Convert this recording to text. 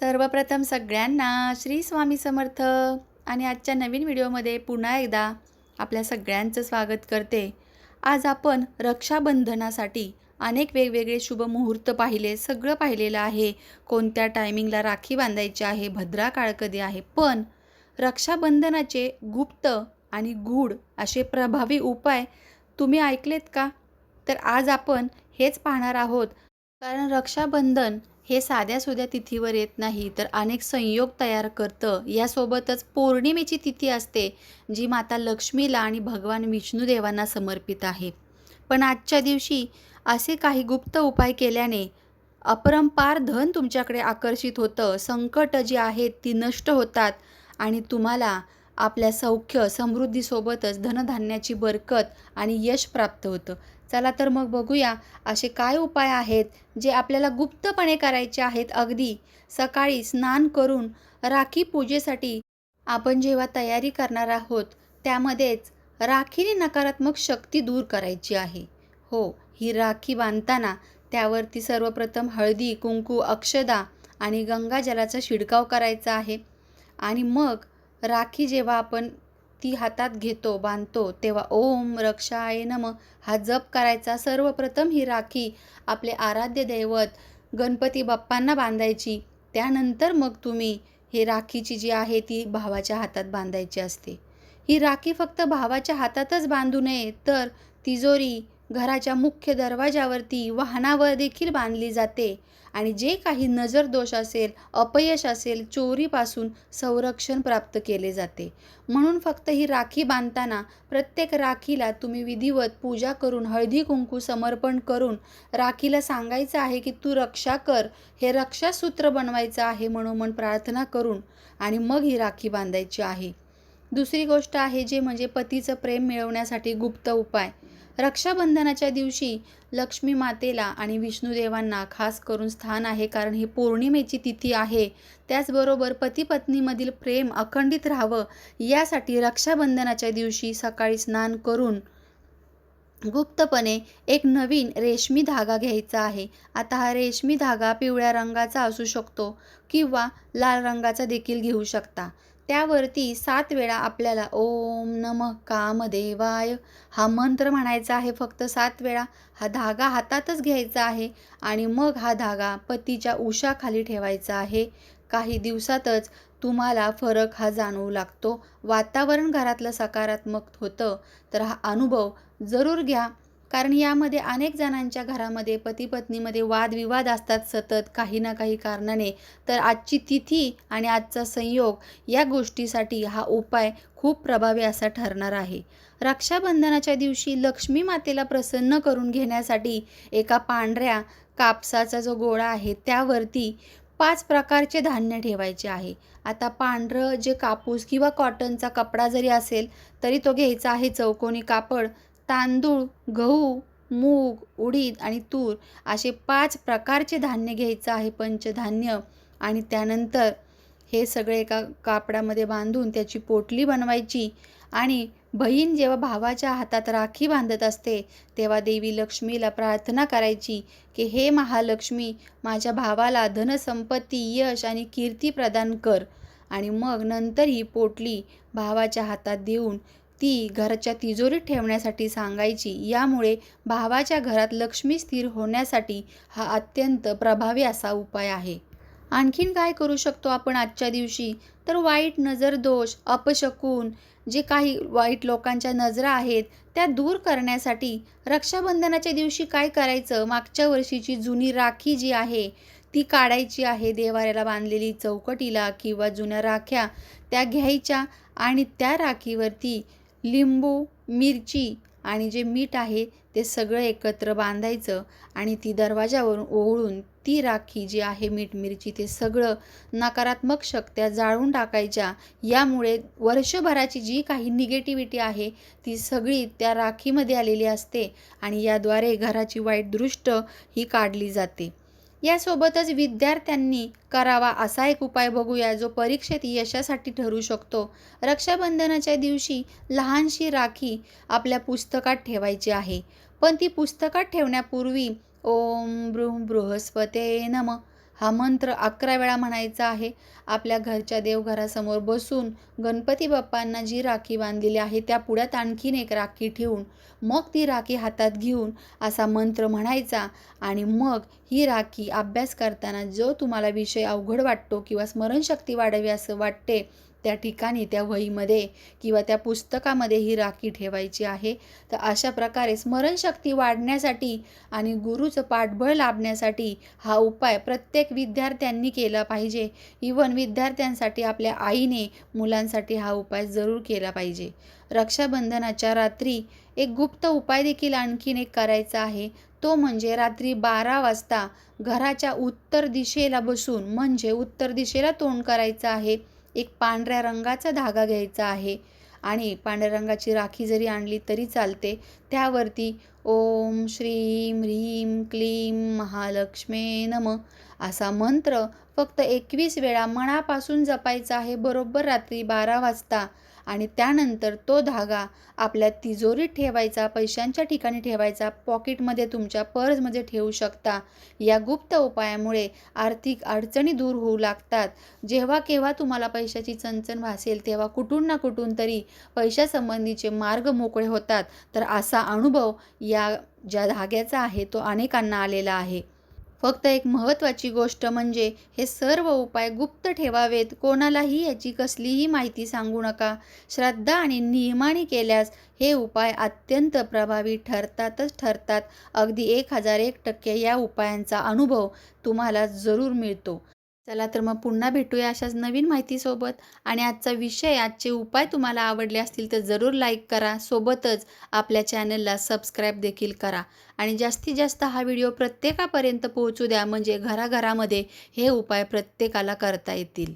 सर्वप्रथम सगळ्यांना श्री स्वामी समर्थ. आणि आजच्या नवीन व्हिडिओमध्ये पुन्हा एकदा आपल्या सगळ्यांचं स्वागत करते. आज आपण रक्षाबंधनासाठी अनेक वेगवेगळे शुभ मुहूर्त पाहिले सगळं पाहिलेलं आहे. कोणत्या टायमिंगला राखी बांधायची आहे भद्रा काळ कधी आहे? पण रक्षाबंधनाचे गुप्त आणि गूढ असे प्रभावी उपाय तुम्ही ऐकलेत का? तर आज आपण हेच पाहणार आहोत. कारण रक्षाबंधन हे साध्या सुध्या तिथीवर येत नाही तर अनेक संयोग तयार करतं. यासोबतच पौर्णिमेची तिथी असते जी माता लक्ष्मीला आणि भगवान विष्णुदेवांना समर्पित आहे. पण आजच्या दिवशी असे काही गुप्त उपाय केल्याने अपरंपार धन तुमच्याकडे आकर्षित होतं. संकट जी आहेत ती नष्ट होतात आणि तुम्हाला आपल्या सौख्य समृद्धीसोबतच धनधान्याची बरकत आणि यश प्राप्त होतं. चला तर मग बघूया असे काय उपाय आहेत जे आपल्याला गुप्तपणे करायचे आहेत अगदी. सकाळी स्नान करून राखी पूजेसाठी आपण जेव्हा तयारी करणार आहोत त्यामध्येच राखीने नकारात्मक शक्ती दूर करायची आहे. हो ही राखी बांधताना त्यावरती सर्वप्रथम हळदी कुंकू अक्षदा आणि गंगाजलाचा शिडकाव करायचा आहे आणि मग राखी जेव्हा आपण ती हातात घेतो बांधतो तेव्हा ओम रक्षाय नम हा जप करायचा. सर्वप्रथम ही राखी आपले आराध्य दैवत गणपती बाप्पांना बांधायची. त्यानंतर मग तुम्ही हे राखीची जी आहे ती भावाच्या हातात बांधायची असते. ही राखी फक्त भावाच्या हातातच बांधू नये तर तिजोरी घराच्या मुख्य दरवाजावरती वाहनावर देखील बांधली जाते. आणि जे काही नजर दोष असेल अपयश असेल चोरीपासून संरक्षण प्राप्त केले जाते. म्हणून फक्त ही राखी बांधताना प्रत्येक राखीला तुम्ही विधिवत पूजा करून हळदी कुंकू समर्पण करून राखीला सांगायचं आहे की तू रक्षा कर हे रक्षासूत्र बनवायचं आहे म्हणून प्रार्थना करून आणि मग ही राखी बांधायची आहे. दुसरी गोष्ट आहे जे म्हणजे पतीचं प्रेम मिळवण्यासाठी गुप्त उपाय. रक्षाबंधनाच्या दिवशी लक्ष्मी मातेला आणि विष्णुदेवांना खास करून स्थान आहे कारण ही पौर्णिमेची तिथी आहे. त्याचबरोबर पती पत्नीमधील प्रेम अखंडित राहावं यासाठी रक्षाबंधनाच्या दिवशी सकाळी स्नान करून गुप्तपणे एक नवीन रेशमी धागा घ्यायचा आहे. आता हा रेशमी धागा पिवळ्या रंगाचा असू शकतो किंवा लाल रंगाचा देखील घेऊ शकता. त्यावरती सात वेळा आपल्याला ओम नम कामदेवाय हा मंत्र म्हणायचा आहे. फक्त सात वेळा. हा धागा हातातच घ्यायचा आहे आणि मग हा धागा पतीच्या उशाखाली ठेवायचा आहे. काही दिवसातच तुम्हाला फरक हा जाणवू लागतो. वातावरण घरातलं सकारात्मक होतं तर हा अनुभव जरूर घ्या. कारण यामध्ये अनेक जणांच्या घरामध्ये पती पत्नीमध्ये वादविवाद असतात सतत काही ना काही कारणाने. तर आजची तिथी आणि आजचा संयोग या गोष्टीसाठी हा उपाय खूप प्रभावी असा ठरणार आहे. रक्षाबंधनाच्या दिवशी लक्ष्मी मातेला प्रसन्न करून घेण्यासाठी एका पांढऱ्या कापसाचा जो गोळा आहे त्यावरती पाच प्रकारचे धान्य ठेवायचे आहे. आता पांढरं जे कापूस किंवा कॉटनचा कपडा जरी असेल तरी तो घ्यायचा आहे चौकोनी कापड तांदूळ गहू मूग उडीद आणि तूर असे पाच प्रकारचे धान्य घ्यायचं आहे पंचधान्य. आणि त्यानंतर हे सगळे एका कापडामध्ये बांधून त्याची पोटली बनवायची. आणि बहीण जेव्हा भावाच्या हातात राखी बांधत असते तेव्हा देवी लक्ष्मीला प्रार्थना करायची की हे महालक्ष्मी माझ्या भावाला धनसंपत्ती यश आणि कीर्ती प्रदान कर. आणि मग नंतर ही पोटली भावाच्या हातात देऊन ती घरच्या तिजोरीत ठेवण्यासाठी सांगायची. यामुळे भावाच्या घरात लक्ष्मी स्थिर होण्यासाठी हा अत्यंत प्रभावी असा उपाय आहे. आणखीन काय करू शकतो आपण आजच्या दिवशी? तर वाईट नजर दोष अपशकून जे काही वाईट लोकांच्या नजरा आहेत त्या दूर करण्यासाठी रक्षाबंधनाच्या दिवशी काय करायचं? मागच्या वर्षीची जुनी राखी जी आहे ती काढायची आहे देवाऱ्याला बांधलेली चौकटीला किंवा जुन्या राख्या त्या घ्यायच्या आणि त्या राखीवरती लिंबू मिरची आणि जे मीठ आहे ते सगळं एकत्र बांधायचं आणि ती दरवाजावरून ओवळून ती राखी जी आहे मीठ मिरची ते सगळं नकारात्मक शक्त्या जाळून टाकायच्या. यामुळे वर्षभराची जी काही निगेटिव्हिटी आहे ती सगळी त्या राखीमध्ये आलेली असते आणि याद्वारे घराची वाईट दृष्ट ही काढली जाते. यासोबतच विद्यार्थ्यांनी करावा असा एक उपाय बघूया जो परीक्षेत यशासाठी ठरू शकतो. रक्षाबंधनाच्या दिवशी लहानशी राखी आपल्या पुस्तकात ठेवायची आहे. पण ती पुस्तकात ठेवण्यापूर्वी ओम बृह बृहस्पते नम हा मंत्र अकरा वेळा म्हणायचा आहे. आपल्या घरच्या देवघरासमोर बसून गणपती बाप्पांना जी राखी बांधलेली आहे त्या पुढ्यात आणखीन एक राखी ठेवून मग ती राखी हातात घेऊन असा मंत्र म्हणायचा आणि मग ही राखी अभ्यास करताना जो तुम्हाला विषय अवघड वाटतो किंवा स्मरणशक्ती वाढावी असं वाटते त्या ठिकाणी त्या वहीमध्ये किंवा त्या पुस्तकामध्ये ही राखी ठेवायची आहे. तर अशा प्रकारे स्मरणशक्ती वाढण्यासाठी आणि गुरुचं पाठबळ लाभण्यासाठी हा उपाय प्रत्येक विद्यार्थ्यांनी केला पाहिजे. इवन विद्यार्थ्यांसाठी आपल्या आईने मुलांसाठी हा उपाय जरूर केला पाहिजे. रक्षाबंधनाच्या रात्री एक गुप्त उपाय देखील आणखीन एक करायचा आहे. तो म्हणजे रात्री बारा वाजता घराच्या उत्तर दिशेला बसून म्हणजे उत्तर दिशेला तोंड करायचं आहे. एक पांढऱ्या रंगाचा धागा घ्यायचा आहे आणि पांढऱ्या रंगाची राखी जरी आणली तरी चालते. त्यावरती ओम श्रीम ह्रीम क्लीम महालक्ष्मे नम असा मंत्र फक्त एकवीस वेळा मनापासून जपायचा आहे. बरोबर रात्री बारा वाजता आणि त्यानंतर तो धागा आपल्या तिजोरीत ठेवायचा पैशांच्या ठिकाणी ठेवायचा पॉकेटमध्ये तुमच्या पर्समध्ये ठेवू शकता. या गुप्त उपायामुळे आर्थिक अडचणी दूर होऊ लागतात. जेव्हा केव्हा तुम्हाला पैशाची चणचण भासेल तेव्हा कुठून ना कुठून तरी पैशासंबंधीचे मार्ग मोकळे होतात. तर असा अनुभव या ज्या धाग्याचा आहे तो अनेकांना आलेला आहे. फक्त एक महत्त्वाची गोष्ट म्हणजे हे सर्व उपाय गुप्त ठेवावेत. कोणालाही याची कसलीही माहिती सांगू नका. श्रद्धा आणि नियमाने केल्यास हे उपाय अत्यंत प्रभावी ठरतातच ठरतात. अगदी एक हजार एक टक्के या उपायांचा अनुभव तुम्हाला जरूर मिळतो. चला तर मग पुन्हा भेटूया अशाच नवीन माहितीसोबत. आणि आजचा विषय आजचे उपाय तुम्हाला आवडले असतील तर जरूर लाईक करा. सोबतच आपल्या चॅनलला सबस्क्राईब देखील करा. आणि जास्तीत जास्त हा व्हिडिओ प्रत्येकापर्यंत पोहोचू द्या. म्हणजे घराघरामध्ये हे उपाय प्रत्येकाला करता येतील.